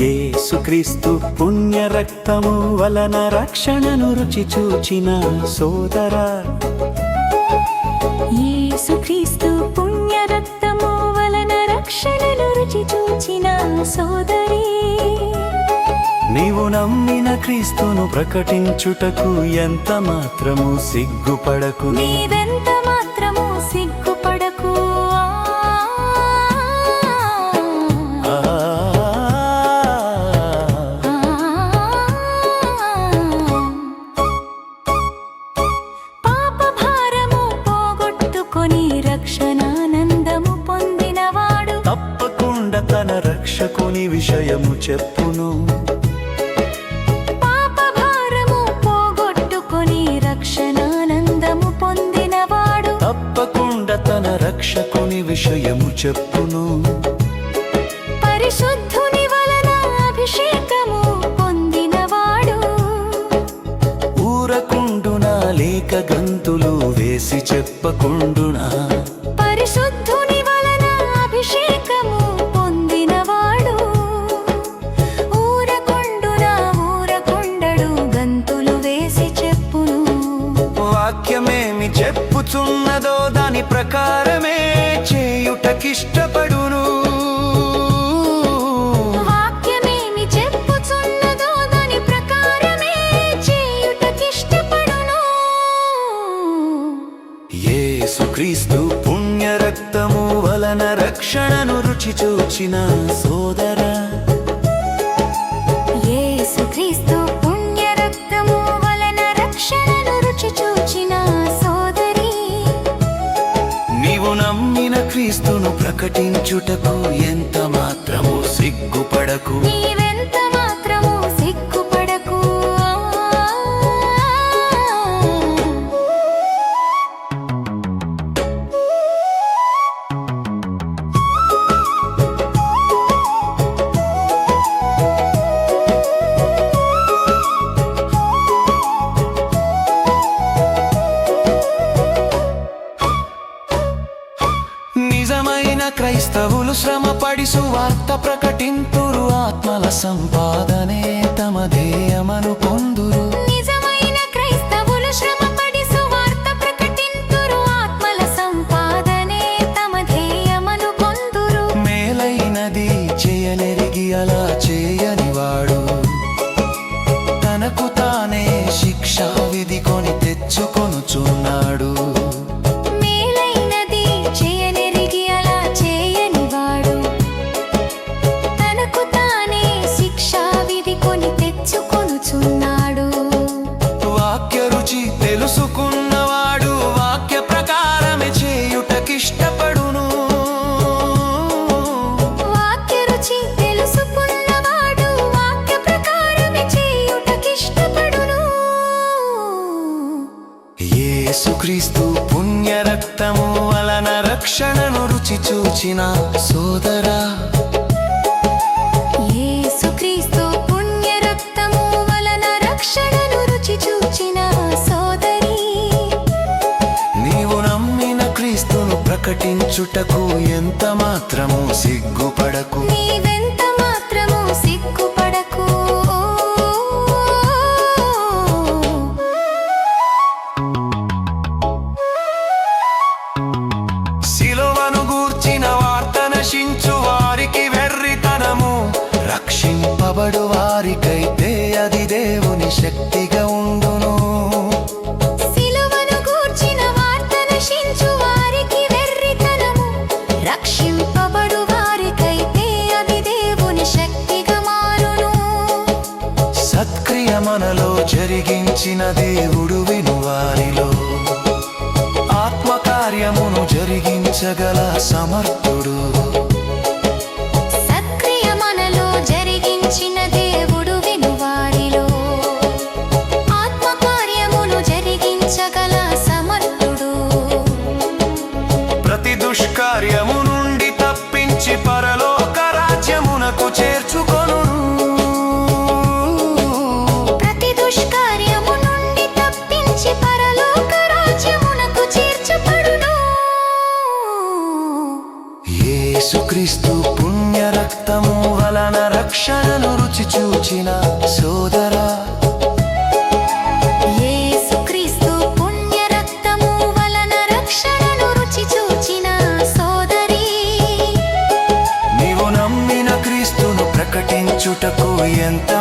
యేసుక్రీస్తు పుణ్య రక్తము వలన రక్షణను రుచి చూచిన సోదరా. యేసుక్రీస్తు పుణ్య రక్తము వలన రక్షణను రుచి చూచిన సోదరి. నీవు నమ్మిన క్రీస్తును ప్రకటించుటకు ఎంత మాత్రము సిగ్గుపడకు. నీవెంత రక్షకుని విషయము చెప్పును. తప్పకుండా తన రక్షకుని విషయము చెప్పును. పరిశుద్ధుని వలన అభిషేకము పొందినవాడు. ఊరకుండునా లేక గంతులు వేసి చెప్పకుండునా చెప్పుచున్నదో దాని ప్రకారమే చేయుటకిష్టపడును. యేసుక్రీస్తు పుణ్య రక్తము వలన రక్షణను రుచి చూచిన సోదరా క్రీస్తును ప్రకటించుటకు ఎంత మాత్రము సిగ్గుపడకు. శ్రమపడి సువార్త ప్రకటింతురు ఆత్మల సంపాదనే. యేసుక్రీస్తు పుణ్య రక్తము వలన రక్షణను రుచి చూచిన సోదరా. యేసుక్రీస్తు పుణ్య రక్తము వలన రక్షణను రుచి చూచిన సోదరి. నీవు నమ్మిన క్రీస్తును ప్రకటించుటకు ఎంత మాత్రము సిగ్గుపడకు. మనలో జరిగించిన దేవుడు విను వారిలో ఆత్మకార్యమును జరిగించగల సమర్థుడు. రక్షణను రుచి చూచిన సోదరా. యేసుక్రీస్తు పుణ్య రక్తము వలన రక్షణను రుచి చూచిన సోదరి. నీవు నమ్మిన క్రీస్తును ప్రకటించుటకు ఎంత